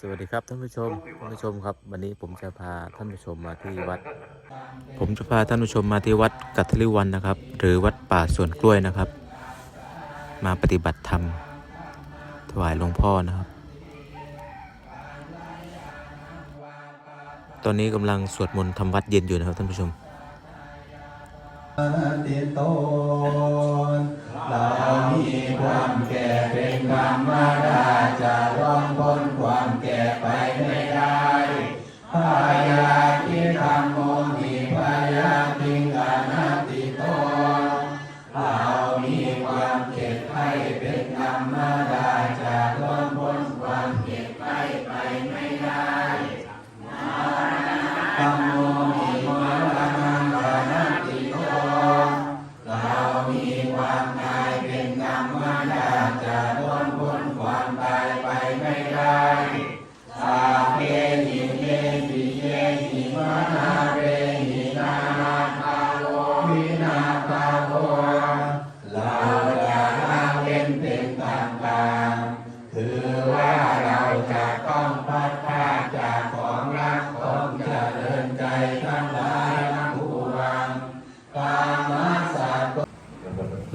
สวัสดีครับท่านผู้ชมท่านผู้ชมครับ วันนี้ผมจะพาท่านผู้ชมมาที่วัด ผมจะพาท่านผู้ชมมาที่วัดกัทลิวันนะครับ หรือวัดป่าสวนกล้วยนะครับ มาปฏิบัติธรรม ถวายหลวงพ่อนะครับ ตอนนี้กำลังสวดมนต์ทำวัดเย็นอยู่นะครับท่านผู้ชม มีความแก่เป็นธรรมดาจะร่องพ้นความแก่ไปไม่ได้พายาทิธร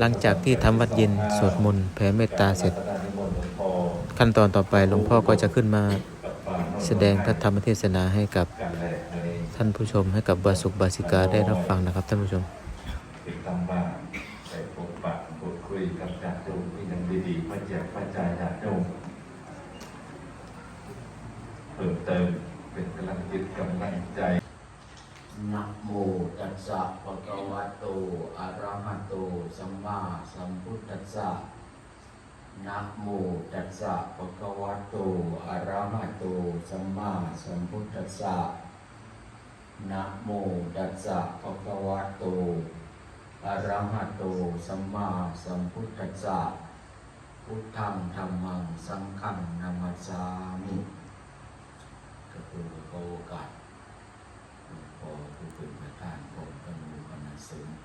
หลังจากที่ทำวัดเย็นสวดมนต์แผ่เมตตาเสร็จ ขั้นตอนต่อไปหลวงพ่อก็จะขึ้นมาแสดงพระธรรมเทศนาให้กับท่านผู้ชมให้กับบาสุกบาสิกาได้รับฟังนะครับท่านผู้ชมติดตามบ้านได้พบปะพูดคุยกับญาติโยมที่ยังดีๆมาแจกปัจจัยญาติโยมเพิ่มเติมเป็นกำลังจิตกำลังใจ นะโมตัสสะภะคะวะโต อะระหะโต สั มมาสัมพุทธัสสะนะโมตัสสะภะคะวะโตอะระหะโตสัมมาสัมพุทธัสสะนะโมตัสสะภะคะวะโตอะระหะโตสัมมาสัมพุทธัสสะพุทธังธรรมังสังฆังนามัสสามิก็คือโอกาสพอผู้เป็นประธานผมก็มีคณะสงฆ์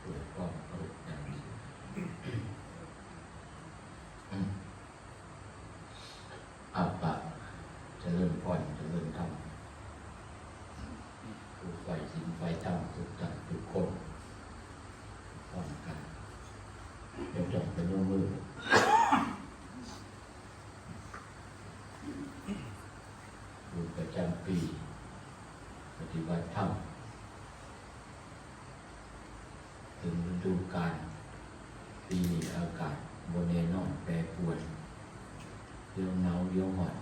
เกิดความเคารพอย่างดี อาปปะจะเริ่มพ่อนจะเริ่มทำไฟสินไฟธรรมทุกท่านทุกคนพร้อมกันเดี๋ยวจบเป็นยกมือบุญประจำปี ปฏิบัติธรรมถึงฤดูกาลปีนี้อากาศบนแน่นอนแปรปรวนเรื่องหนาวหอน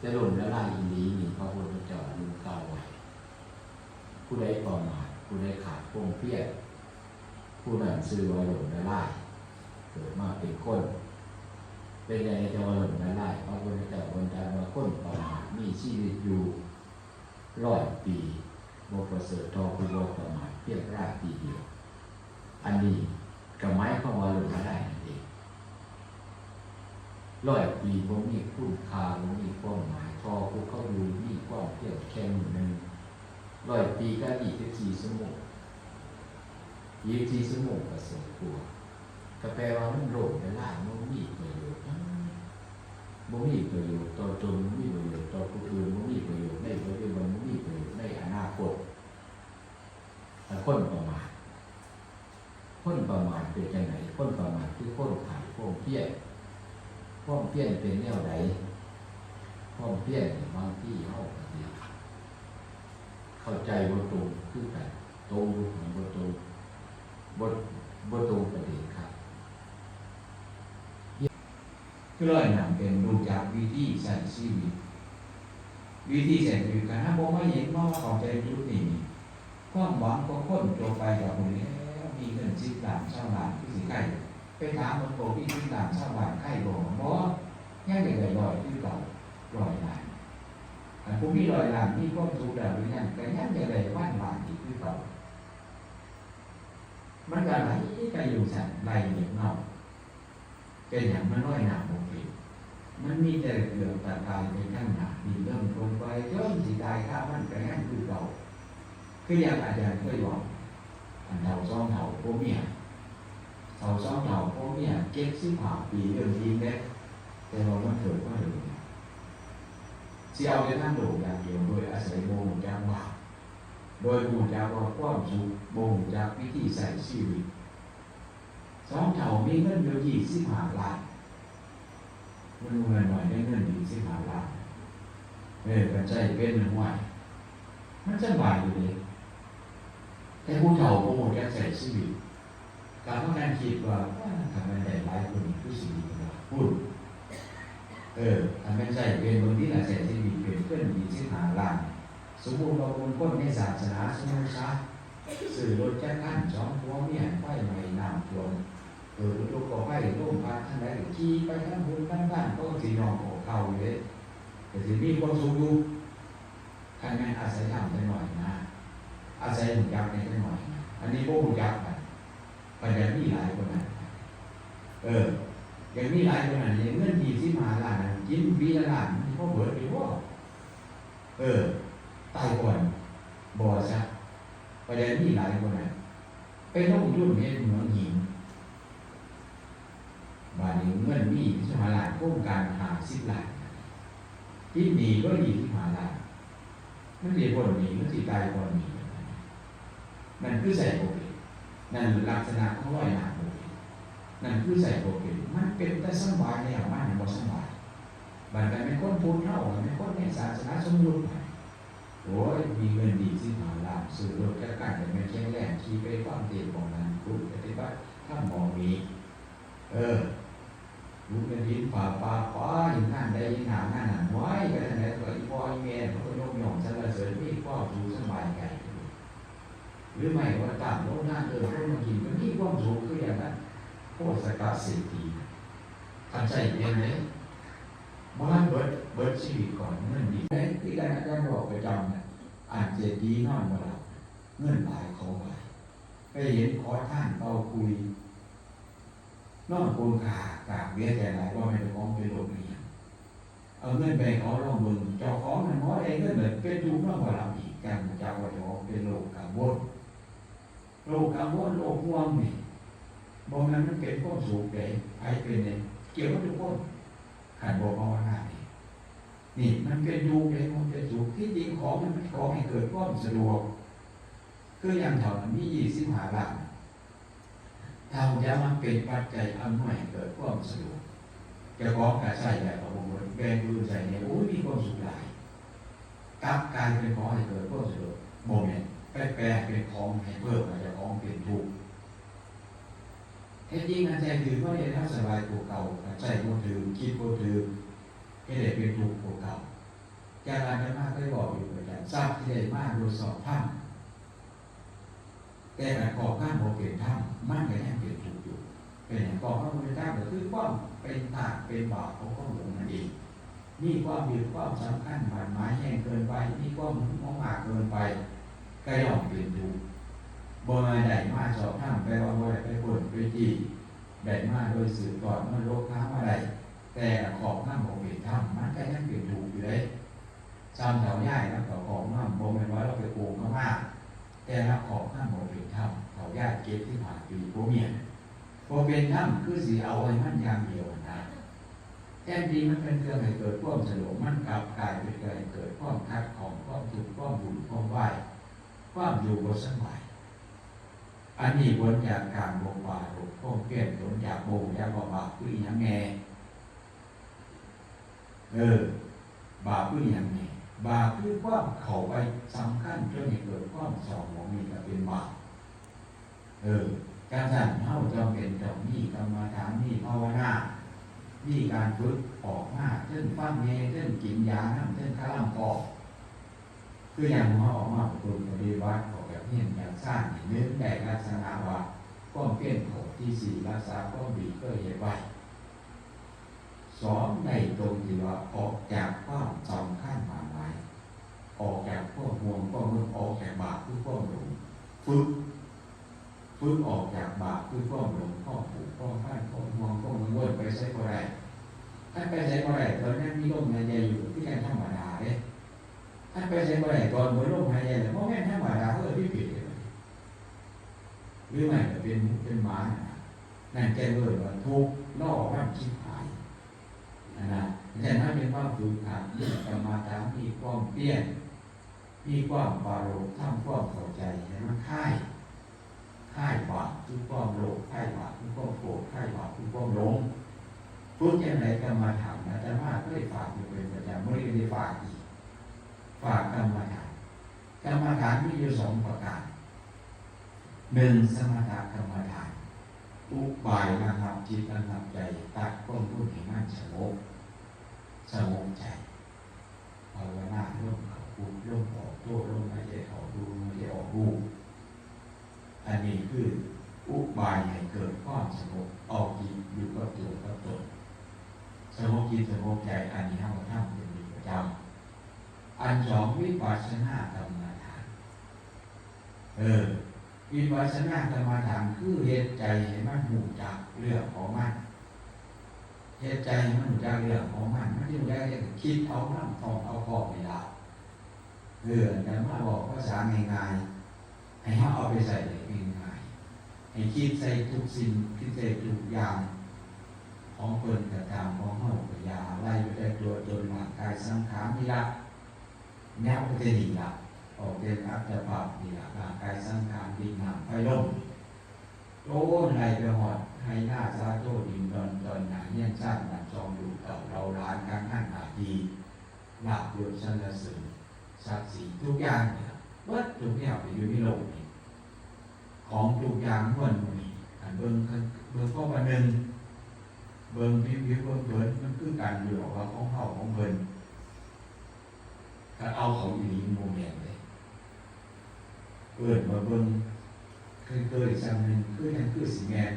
จะหล่นละลายอีหลีนี่พระพุทธเจ้าลืมกล่าวไว้ผู้ใดประมาทผู้ใดขาดพวงเพียรผู้นั้นซื้อว่าหล่นละลายเกิดมาเป็นคนเป็นไงจะว่าหล่นละลายพระพุทธเจ้าบรรดาว่าคนประมาทมีชีวิตอยู่ร้อยปีบกประเสริฐทอผู้บ่ประมาทเพียงราปีเดียว อันนี้ก็หมายความว่าหล่นละลาย ร้อยปีบ่มีคุณค่าบ่มีความหมายทอผู้เขาอยู่มีความเพียงแค่หนึ่งหนึ่งร้อยปีก็ยี่สิบสี่ชั่วโมงยี่สิบสี่ชั่วโมงก็สมควรก็แปลว่ามันโลดละลายมันมีประโยชน์บ่มีประโยชน์ต่อตนบ่มีประโยชน์ต่อผู้อื่นบ่มีประโยชน์ในปัจจุบันบ่มีประโยชน์ในอนาคตแต่คนประมาทคนประมาทเป็นจังไหนคนประมาทคือคนขาดความเพียร วามเพียรเป็นแนวใดความเพียนบางที่เฮาก็สิเข้าใจบ่ตรงคือกันตรงอยู่ของบ่ตรงบ่บ่ตรงประเด็นครับก็เลยนำเป็นรู้จักวิธีใช้ชีวิต วิธีใช้ชีวิตกันถ้าบอกว่าเห็นว่าเข้าใจจุดนี้ความหวังก็ค้นจบไปกับคนนี้มีเงินสิบล้านชาวบ้านที่สิใกล้ ไปถามมันบอกที่สิบล้านชาวบ้านใกล้บอกบอยังได้ลอยที่เก่าลอยหล้านอันพวกนี้ลอยหล้านมีความสุขแบบนี้ยังแต่ยังได้เลยว่านล้านอีกที่เก่ามันก็ไหลไปอยู่สั่นไหลเหนียวเนาเป็นอย่างมันน้อยหนาโอเคมันมีแต่เกลือตาตายไปข้างหน้ามีเริ่มลงไปจนสิตายข้ามันก็ยังคือเก่าคืออย่างอาจารย์เคยบอกอันเท่าสองเท่าพวกเมีย เท่าสองเท่าพวกเมียเจ็ดสิบห้าปีเรื่องจริงเด้แต่ว่ามันเกิดว่าเลยที่เอาในท่านโดดอย่างเดียวโดยอาศัยโมงจากว่าโดยบูจากว่าความสุขโมงจากวิธีใส่ชีวิตสองเท่ามีเงินอยู่ยี่สิบห้าล้านมันเงินหน่อยได้เงินยี่สิบห้าล้านเออกันใจเป็นหน่วันมันจะบายอยู่เลยแต่ผู้เฒ่าโมงจากใส่ชีวิต การต้องารคิดว่าทำไมได้หลายคนผู้สี่พูดเออทำให้ใจเป็นบางทีอาจจะที่มีเป็นเพื่อนมีสิหาล้านสมมุติว่าคนคนในศาสนาสมมุติซะสื่อรถจ้งขั้นสองหัวเมียไฟไหม้น้ำท่วมเออลูกก็ไฟร่มพัดทั้งหลายขี่ไปทั้งบุญทั้งบ้านก็สีนองโอเขาเลยแต่สิมีความสุขอยู่ท่านแม่อาศัยทำไปหน่อยนะอาศัยหุ่นยักษ์ไปหน่อย อันนี้พวกหุ่นยักษ์ ปประเด็นมีหลายคนนะเอออย่างนี้หลายคนอะอย่างเงินยี่สิบห้าล้านะกินปีละล้านมันก็เบิร์ดไปว่าเออตายก่อนบ่ซะประเด็นนี้หลายคนอะไปลงทุนในเหมืองหินบาดนี้เงินมียี่สิบห้าล้านโครงการหาสิบล้านที่หนีก็ยี่สิบห้าล้านมันเรียกว่าหนีมันสิตายก่อนหนีนั่นคือใส่โอเค นั่นลักษณะของร้อยหนาโอเคนั่นคือใส่โปรเป็นมันเป็นแต่สบายในอย่างมันบ่สบายบัดกันเป็นคนพูดเท่ากันเป็นคนในศาสนาสมมุติไปโอ้ยมีเงินดีสิหาลานซื้อรถแค่กันแต่ไม่แข็งแรงขี่ไปความเตียนของนั้นคุณปฏิบัติถ้ามองมี เออรู้เป็นดินฝ่าป่าฟ้าอย่านั้นได้ยินหางานนั้นไว้กันไหนก็อีพ่ออีแม่เขาก็ยกย่องสรรเสริญมีความสุขสบายใจ หรือไม่ว่าตามโน้นนั่นเออคนมากินก็มีความสุขคืออย่างนั้นโคตรสกาเศรษฐีทันใจเย็นเลยบ้านเบิดเบิดชีวิตก่อนเงินดีไหมที่การอาจารย์บอกประจำเนี่ยอ่านเจดีนอนมาหลับเงินหลายเขาไปไปเห็นขอท่านเอาคุยนอนโกนขากาบเวียใจหลายว่าไม่ได้ของเป็นโรคเรียนเอาเงินไปขอลองเบิ่งเจ้าของมันน้อเองเงินเลยเป็นทุกข์นอนมาหลับอีกกันเจ้าว่าจ้าของเป็นโรคกังวล โรคกังวลโรคห่วงนี่บางนั้นมันเป็นข้อสูงเลยไอ้เป็นเนี่ยเกี่ยวกับทุกคนขันบอกมาว่าหน้านี่นี่มันเป็นยูเลยมันเป็นสูงที่จริงของมันไม่ขอให้เกิดความสะดวกคืออย่างเท่านั้นมียี่สิบห้าล้านทำจะมันเป็นปัจจัยอำนวยให้เกิดความสะดวกจะของการใช้ใหญ่ของผมแบงดูใส่เนี่ยโอ้ยมีความสุขหลายกับกายเป็นขอให้เกิดความสะดวกโมเมนต์ แปลเป็นของให้เพิ่มอาจจะของเป็นทุกข์เท็จริงอาจารย์ถือว่าเนี่ยถ้าสบายกว่าเก่าใจโมถือคิดโมถือให้ได้เป็นถูกกว่าเก่าจากอาจารย์มากได้บอกอยู่ประจำทราบที่ได้มากโดยสอบท่านแต่การก่อข้ามโมเปลี่ยนท่านมากก็ยังเปลี่ยนถูกอยู่ เป็นอย่างก่อข้ามโมเปลี่ยนท่านก็คือความเป็นตากเป็นบาปของข้อหลงนั่นเองนี่ความมีความสำคัญหมายหมายแห้งเกินไปนี่ความมองมากเกินไป ก็ย่อมเปลี่ยนถูบ่มาได้มาสอบถามไปว่าบ่ได้ไปคนไปจีได้มาโดยสื่อก่อนมันโลกค้ามาได้แต่ขอบน้ำบ่เป็นธรรมมันก็ยังเป็นถูกอยู่เลยจำแถวย่ายแล้วก็ของน้ำบ่แม่นว่าเราไปโกงมากแต่ละขอบน้ำบ่เป็นธรรมแถวย่ายเก็บที่ผ่านปีโบเมียนบ่เป็นธรรมคือสิเอาไว้มันอย่างเดียวนะแท้จริงมันเป็นเครื่องให้เกิดความสะดวมันกลับกลายเป็นเครื่องให้เกิดความคัดของความทุกความบุญความไหว ความอยู่บ่สบายอันนี้ผลจางกการบงบาลพ้องเปลี่ยนผลจากโบงจากบาปคืออย่างไงเออบาปคืออย่างไงบาปคือความเข้าไปสำคัญจนให้เกิดความสองของมีก็เป็นบาปเออการสั่นเท่าจำเป็นต้องมีกรรมฐานมีภาวนามีการฝึกออกมาเช่นฟังเงเช่นกินยาน้ำเช่นข้าล่างกอก คืออย่างมาออกมาประกปฏิบัติของแบบนี้อย่างสร้างเนื้อแต่ลักษณะว่าก้อนเปลี่ยนของที่สี่รักษาก้อนบีก็เหตุไว้สองในตรงที่ว่าออกจากความสำคัญหมายหมายออกจากพวกห่วงพวกมึงออกจากบาปคือพวกหลงฝึกฝึกออกจากบาปคือพวกหลงข้อผูกข้อพันข้อห่วงข้อมึงวนไปใช้ก็ได้ถ้าไปใช้ก็ได้ตอนนั้นมีลมหายใจอยู่ที่การธรรมดาเด้ ถ้าไปใช้ก็ได้ตอนหมือนลมหายใจเนี่ยเพราะแม่นธรรมดาเพื่อที่ผิดเลยหรือไม่เป็นเป็นหมานั่นแก้เลยว่าทุกข์ล่อว่าชิบหายอันว่าฝึกหัดนี่กรรมาฐานมีความเปลี่ยนมีความปารถทำความเข้าใจให้มันค่ายค่ายบาปคือความโลภค่ายบาปคือความโกรธค่ายบาปคือความหลงพูดยังไงกรรมาฐานอาจารย์ว่าก็ได้ฝากอยู่เป็นประจำไม่ได้ฝากอีก ฝากกรรมฐานกรรมฐานมีอยู่สองประการหนึ่งสมถกรรมฐานอุบายระงับจิตระงับใจตัดความพูดให้มันสงบสงบใจภาวนาร่วมเขาพูดร่วมออกโทษร่วมไม่ได้ออกดูไม่ได้ออกรูอันนี้คืออุบายให้เกิดความสงบออกจิตอยู่กับตัวกับตนสงบจิตสงบใจอันนี้เราทำเป็นประจำ อันสองวิปัสสนากรรมฐานเออวิปัสสนากรรมฐานคือเหตุใจให้มันหูจักเรื่องของมันเหตุใจให้มันหูจักเรื่องของมันมันอยู่ได้คิดเอาน้ำทองเอาคอไม่ได้เออแต่มาบอกภาษาง่ายๆให้เขาเอาไปใส่ได้ง่ายๆให้คิดใส่ทุกสิ่งคิดใส่ทุกอย่างของเปินกระทำของเฮากับยาไล่ไปได้ตัวตนร่างกายสังขารนี่ละแนวปฏิบัติละออกกายสังขารมิลม โอ้ในไปหอดให้หน้าซาโตดินดอนตอนหนาเยี่ยนสร้างมันจองอยู่เก่าเราล้านกลางห้างหาดีลาบยศสรรเสริญศักดิ์ศรีทุกอย่างเนี่ยวัดทุกอย่างไปอยู่ในโลกนี้ของทุกอย่างม้วนมีอันเบิ้งเบิ้งข้อวันหนึ่งเบิ้งพิวพิวเบิ้งเบิ้งมันคือการอยู่ของเราของเขาของเบิ้ง ถ้าเอาเขาอีหลีโมเมนต์เลยเปิดมาเบิ่งเคยเกิดสักหนึ่งคือนั่นคือสีแมน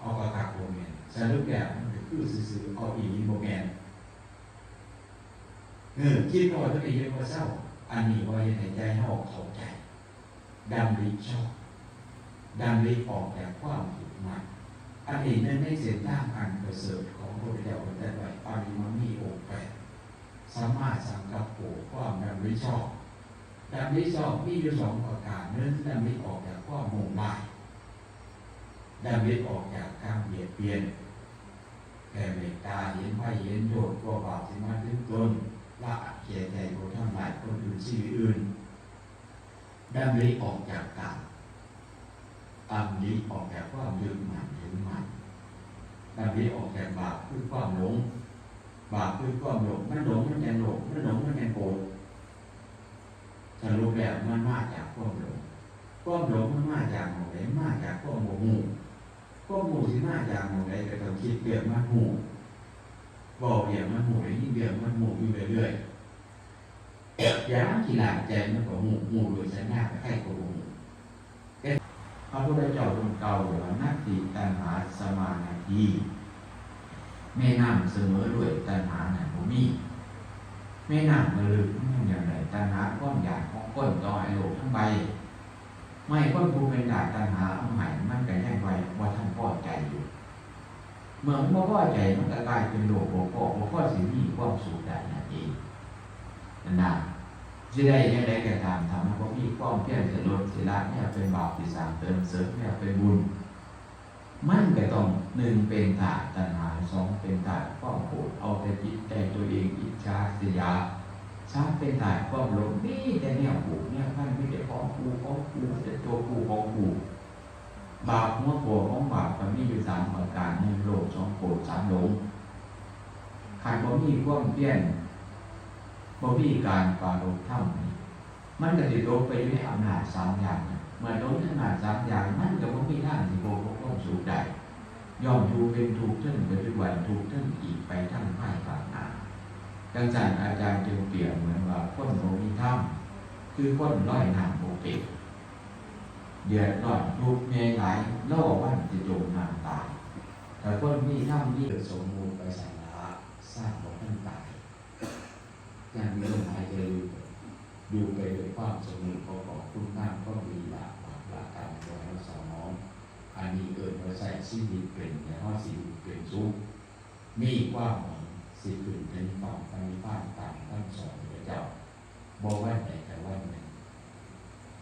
เอากระตักโมแมนสรุปแล้วมันคือซื่อเอาอีโมแมนเออคิดว่าจะไปเยอะกว่าเศร้า อันนี้ว่ายังไงใจให้อกเข้าใจดำริชอบดำริออกจากความผิดมันอันนี้นั่นไม่เสียทางอันประเสริฐของพระเจ้าแต่ไว้ปาริมามีองค์แปด สามาสังกัปโปความดำริชอบดำริชอบมีอยู่สองประการหนึ่งดำริออกจากความมุ่งหมายดำริออกจากการเบียดเบียนแผ่เมตตาเห็นไพ่เห็นโทษกลัวบาปสิมาถึงตนละเกียรใจโกทำลายคนอื่นชีวิตอื่นดำริออกจากกรรมดำริออกจากความยึดมั่นถือมั่นดำริออกจากบาปคือความหลง บาปคือความหลงมันหลงมันยังหลงมันหลงมันยังโกรธสรุปแล้วมันมาจากความหลงความหลงมันมาจากหมู่ไหนมาจากความโมโหความโมโหที่มาจากหมู่ไหนก็ต้องคิดเรื่องมันหูบอกเรื่องมันหูยิ่งเรื่องมันหูอยู่เรื่อยๆย่างกีฬาใจมันก็หูหูโดยสัญญาแค่ก็หูพระพุทธเจ้าองค์เก่าบอกว่านักติตัณหาสมาธิ แม่น้ำเสมอด้วยตัณหาหนักมีไม่น่ามาลึกมันอย่างไรตัณหาก้อนใหญ่ของก้นต่อไอโลกทั้งใบไม่ก้นภูเป็นดาตัณหาเอาใหม่มันก็แย่งไว้ว่าท่านพอใจอยู่เมื่อมันบ่อใจมันก็กลายเป็นโลกโลกโลกโลกสิ่งนี้ความสุขได้นั่นเองนั่นนะจะได้ยังไงก็ตามทำให้พวกพี่ความเพียรจะลดสิละไม่เอาเป็นบาปที่สามเติมเสริมไม่เอาเป็นบุญ มันก็ต้องหนึ่งเป็นถาตัณหา สองเป็นถาดความโกรธเอาแต่จิตใจตัวเองอิจฉาเสียสามเป็นถาดความหลงนี่แต่เนี่ยผูเนี่ยมันไม่ได้ของกูของกูแต่ตัวกูของกูบาปหัวโกรธของบาปมันมีอยู่สามประการหนึ่งโลภสองโกรธสามหลงขาดบ่มีความเพียรบ่มีการปรารบธรรมนี่มันก็จะลงไปด้วยอำนาจสามอย่างเมื่อลงขนาดสามอย่างมันก็บ่มีทางที่โลภความสุขได้ ย่อมดูเป็นถูกท่านปัจจุบันถูกท่านอีกไปทั้งภายภาคหนาดังนั้นอาจารย์จึงเปรียบเหมือนว่าคนโมมีถ้ำคือคนร้อยน้ำโมเป็ดเดือดร้อนทุกข์เมย์ไหลล่วันจะจมน้ำตาย แต่คนมีถ้ำยิ่สมมูลไปใส่ละสร้างของท่านตายอย่างมีลมหายใจอยู่ดูไปด้วยความสมุนขอขอบคุณมากก็มีบาปบาปละกรรมตัวเราสมอง อันนี้เกิดมาใส่ชีวิตเป็นในห้อสีเป็นสุขมีความหวังสิขึ้นเป็นฝั่งไปบ้านต่างท่านสอนพระเจ้าบอกว่าไหนแต่ว่าหน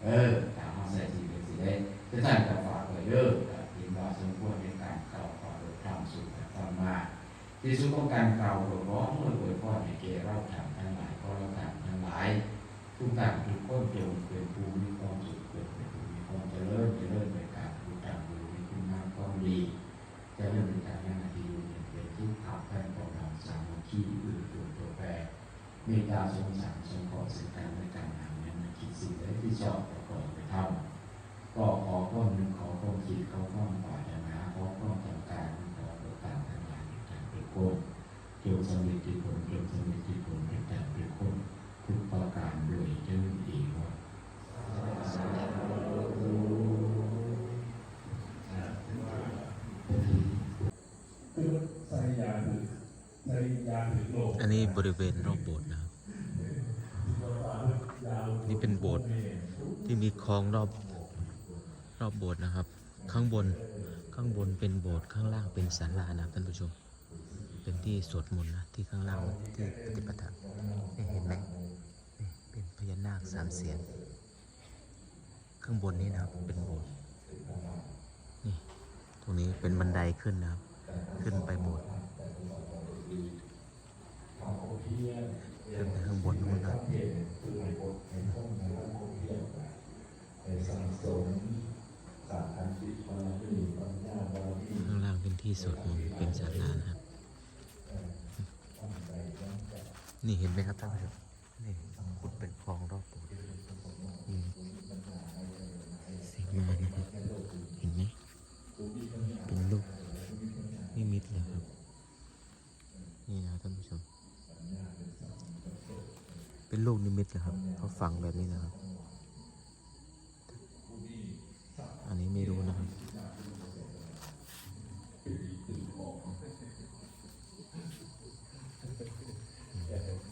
เออถามมาใส่สีเป็นสีได้จะท่านจะฝากไว้เด้อกับยินว่าสมควรในการเข้าขอรดทำสุขทำมาที่สุดของการเก่าหลวงพ่อเมื่ออวยพรให้แก่เราถามทั้งหลายก็เราถามทั้งหลายทุกต่างทุกคนจงเกิดภูมิความสุขเกิดเป็นภูมิความเจริญ เมตตาสงสารสงเคราะห์สิ่งการและการงานนั้นคิดสิ่งใดที่ชอบประกอบไปทำก็ขอข้อหนึ่งขอข้อคิดขอก้อปรารถนาขอข้อต้องการขอประการทั้งหลายในการเป็นคนจงสำเร็จที่ผลจงสำเร็จที่ผลเป็น ทุกประการด้วยเจ้าเองว่า ใส่ยาถึงใส่ยาถึงโลก อั นี้บริเวณรอบโบสถ์นะครับนี่เป็นโบสถ์ที่มีคลองรอบรอบโบสถ์นะครับ ข้างบนข้างบนเป็นโบสถ์ข้างล่างเป็นศาลานะท่านผู้ชม เป็นที่สวดมนต์นะที่ข้างล่างที่ปฏิปทานี่เห็นไหมนี่เป็นพญานาคสามเสียนข้างบนนี้นะครับเป็นโบสถ์นี่ตรงนี้เป็นบันไดขึ้นนะครับ ขึ้นไปโบสถ์ขึ้นไปข้างบนนู้นนะครับ สังสมสาขันติบารมีปัญญาบารมี ข้างล่างเป็น ที่สวดมนต์เป็นศาลานะครับ นี่เห็นไหมครับท่านผู้ชมนี่ขุดเป็นคลองรอบโบสถ์อืมเสียงมานะครับเห็นไหมเป็นลูกนี่มิดเลยครับ นี่นะท่านผู้ชม เป็นลูกนิมิตเลยครับเขาฝังแบบนี้นะครับ อันนี้ไม่รู้นะครับ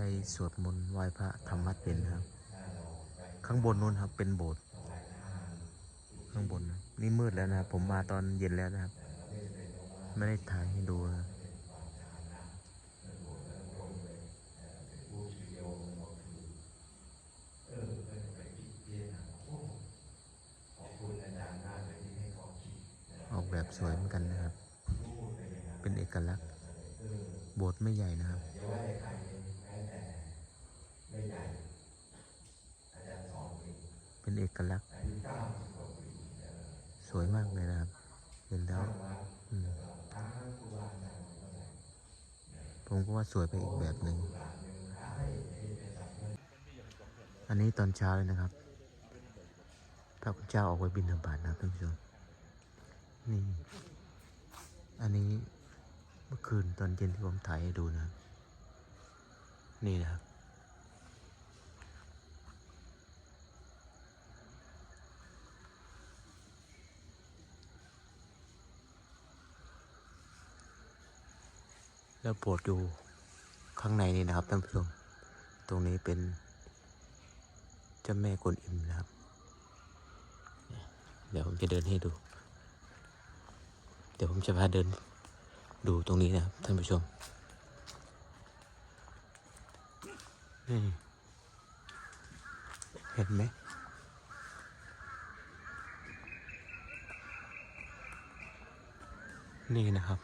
ช้สวดมนต์ไหว้พระทำวัดเป็นครับ ข้างบนนู้นครับ เป็นโบสถ์ข้างบน นี่มืดแล้วนะครับ ผมมาตอนเย็นแล้วนะครับ ไม่ได้ถ่ายให้ดูนะครับออกแบบสวยเหมือนกันนะครับ เป็นเอกลักษณ์ โบสถ์ไม่ใหญ่นะครับ เป็นเอกลักษณ์สวยมากเลยนะครับเห็นแล้วอืมผมก็ว่าสวยไปอีกแบบหนึ่ง อันนี้ตอนเช้าเลยนะครับ พระคุณเจ้าออกไปบินธบาตนะครับท่านผู้ชม นี่ อันนี้เมื่อคืนตอนเย็นที่ผมถ่ายให้ดูนะครับนี่นะครับ แล้วโปรดดูข้างในนี่นะครับท่านผู้ชม ตรงนี้เป็นเจ้าแม่กวนอิมนะครับ เดี๋ยวผมจะเดินให้ดู เดี๋ยวผมจะพาเดินดูตรงนี้นะครับท่านผู้ชมนี่เห็นไหมนี่นะครับ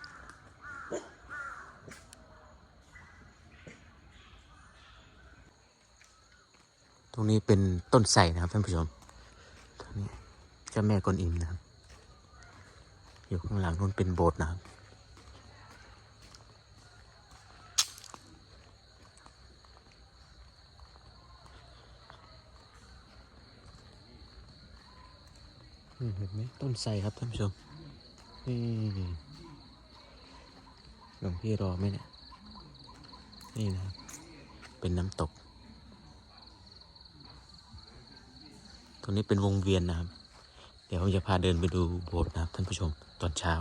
ตรงนี้เป็นต้นไทรนะครับท่านผู้ชมตรงนี้เจ้าแม่กวนอิมนะครับ อยู่ข้างหลังนู้นเป็นโบสถ์นะครับนี่เห็นไหมต้นไทรครับท่านผู้ชมนี่หลวงพี่รอไหมเนี่ยนี่นะครับ เป็นน้ำตก รงนี้เป็นวงเวียนนะครับ เดี๋ยวผมจะพาเดินไปดูโบสถ์นะครับท่านผู้ชมตอนเช้า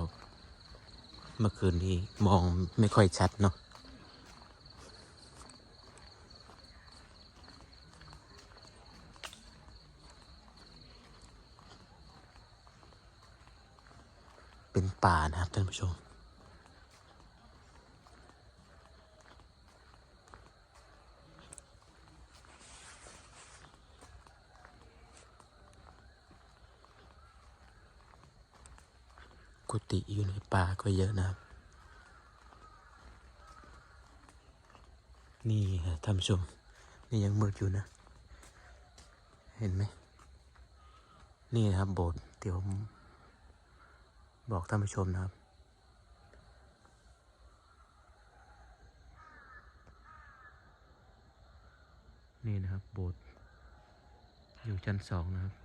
เมื่อคืนนี้มองไม่ค่อยชัดเนาะเป็นป่านะครับท่านผู้ชม กุฏิอยู่ในป่าก็เยอะนะครับ นี่ท่านชม นี่ยังมืดอยู่นะ เห็นไหม นี่นะครับโบสถ์เดี๋ยวผมบอกท่านผู้ชมนะครับ นี่นะครับโบสถ์อยู่ชั้นสองนะครับ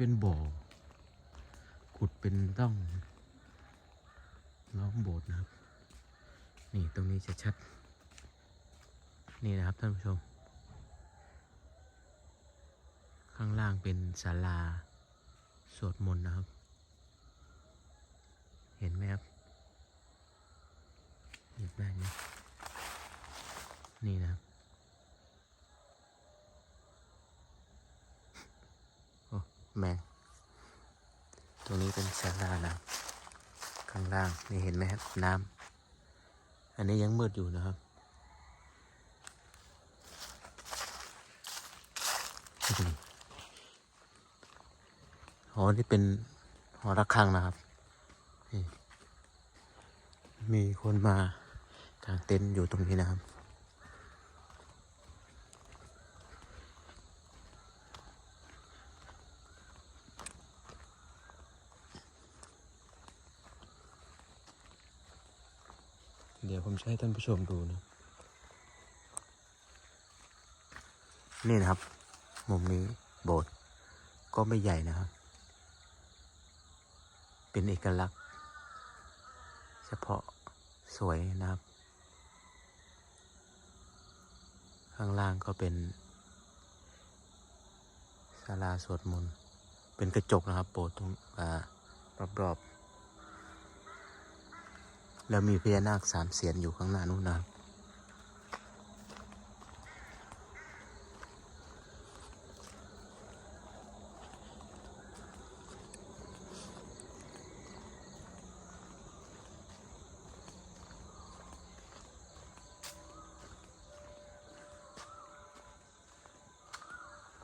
เป็นบ่อ ขุดเป็นร่องล้อมโบสถ์นะครับ นี่ตรงนี้จะชัด นี่นะครับท่านผู้ชม ข้างล่างเป็นศาลาสวดมนต์นะครับ เห็นไหมครับเห็นได้ไหมนี่นะครับ โอ้ แมง ตรงนี้เป็นศาลานะข้างล่างนี่เห็นไหมครับน้ำอันนี้ยังมืดอยู่นะครับ อ๋อ นี่เป็นหอระฆังนะครับนี่มีคนมากางเต็นท์อยู่ตรงนี้นะครับ ดี๋ยวผมจะให้ท่านผู้ชมดูนะ นี่นะครับ มุมนี้โบสถ์ก็ไม่ใหญ่นะครับ เป็นเอกลักษณ์ เฉพาะสวยนะครับ ข้างล่างก็เป็นศาลาสวดมนต์ เป็นกระจกนะครับ โบสถ์ตรงอ่ารอบๆ แล้วมีพญานาคสามเสียนอยู่ข้างหน้านู้นนะ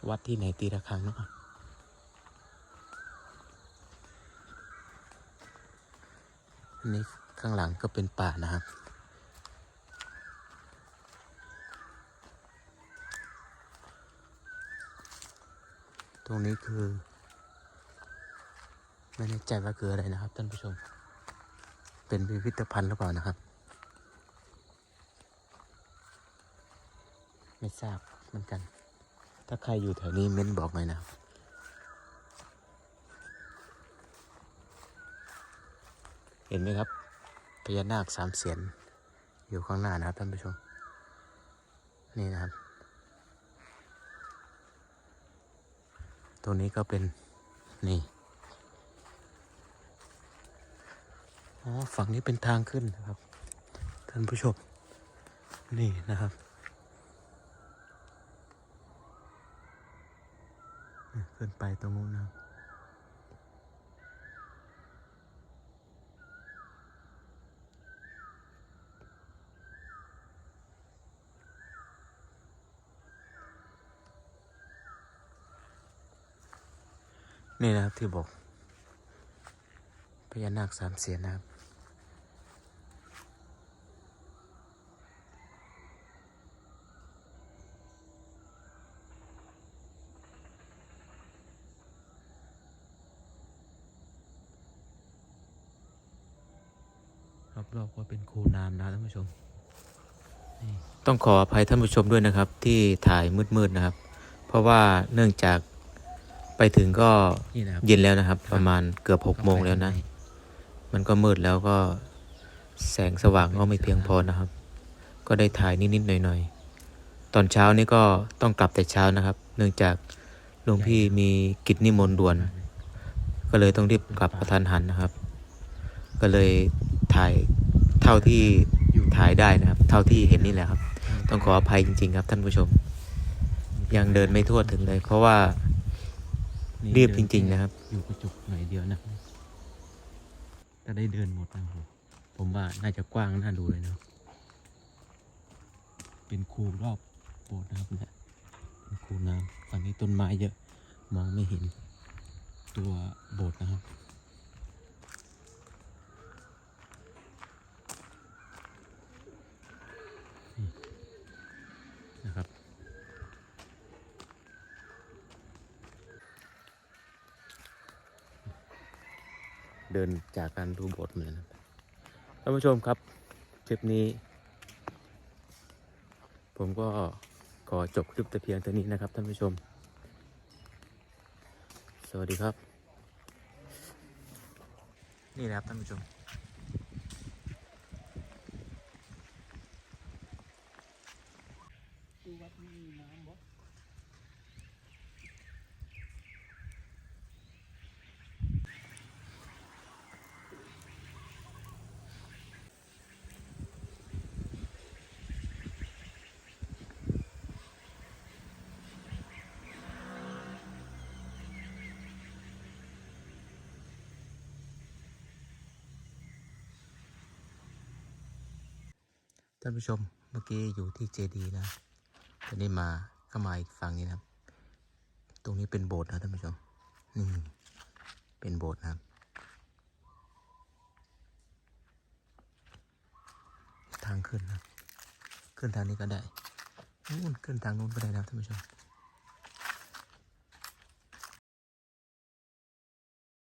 วัดที่ไหนตีระฆังเนาะอันนี้ ข้างหลังก็เป็นป่านะครับ ตรงนี้คือ ไม่แน่ใจว่าคืออะไรนะครับท่านผู้ชม เป็นพิพิธภัณฑ์หรือเปล่านะครับ ไม่ทราบเหมือนกัน ถ้าใครอยู่แถวนี้เม้นบอกหน่อยนะครับเห็นไหมครับ พญานาคสามเสียนอยู่ข้างหน้านะครับท่านผู้ชม นี่นะครับ ตัวนี้ก็เป็นนี่อ๋อฝั่งนี้เป็นทางขึ้นนะครับ ท่านผู้ชม นี่นะครับขึ้นไปตรงนู้นนะครับ นี่นะครับที่บอกพญานาคสามเสียนนะครับ รอบๆก็เป็นคูน้ำนะท่านผู้ชม ต้องขออภัยท่านผู้ชมด้วยนะครับ ที่ถ่ายมืดๆนะครับ เพราะว่าเนื่องจาก ไปถึงก็นี่นะครับ เย็นแล้วนะครับ ประมาณเกือบหกโมงแล้วนะ มันก็มืดแล้วก็แสงสว่างก็ไม่เพียงพอนะครับ ก็ได้ถ่ายนิดๆหน่อยๆ ตอนเช้านี่ก็ต้องกลับแต่เช้านะครับ เนื่องจากหลวงพี่มีกิจนิมนต์ด่วน ก็เลยต้องรีบกลับประทันหันนะครับ ก็เลยถ่ายเท่าที่ถ่ายได้นะครับ เท่าที่เห็นนี่แหละครับ ต้องขออภัยจริง ๆ ครับท่านผู้ชม ยังเดินไม่ทั่วถึงเลย เพราะว่า รีบจริง ๆ นะครับ อยู่กระจุกหน่อยเดียวนะถ้าได้เดินหมดนะผมผมว่าน่าจะกว้างน่าดูเลยนะครับเป็นคูรอบโบสถ์นะครับเนี่ยเป็นคูน้ำฝั่งนี้ต้นไม้เยอะ มองไม่เห็นตัวโบสถ์นะครับ นี่นะครับ เดิน จากการดูบสถ์มาเลยนท่านผู้ชมครับ คลิปนี้ ผมก็ขอจบคลิปแต่เพียงเท่านี้นะครับท่านผู้ชม สวัสดีครับ นี่นะครับท่านผู้ชม ท่านผู้ชมเมื่อกี้อยู่ที่เจดีนะตอนนี้มาก็มาอีกฝั่งนี้นะครับ ตรงนี้เป็นโบสถ์นะท่านผู้ชมนี่เป็นโบสถ์นะครับทางขึ้นนะ ขึ้นทางนี้ก็ได้นู่นขึ้นทางนู้นก็ได้นะท่านผู้ชม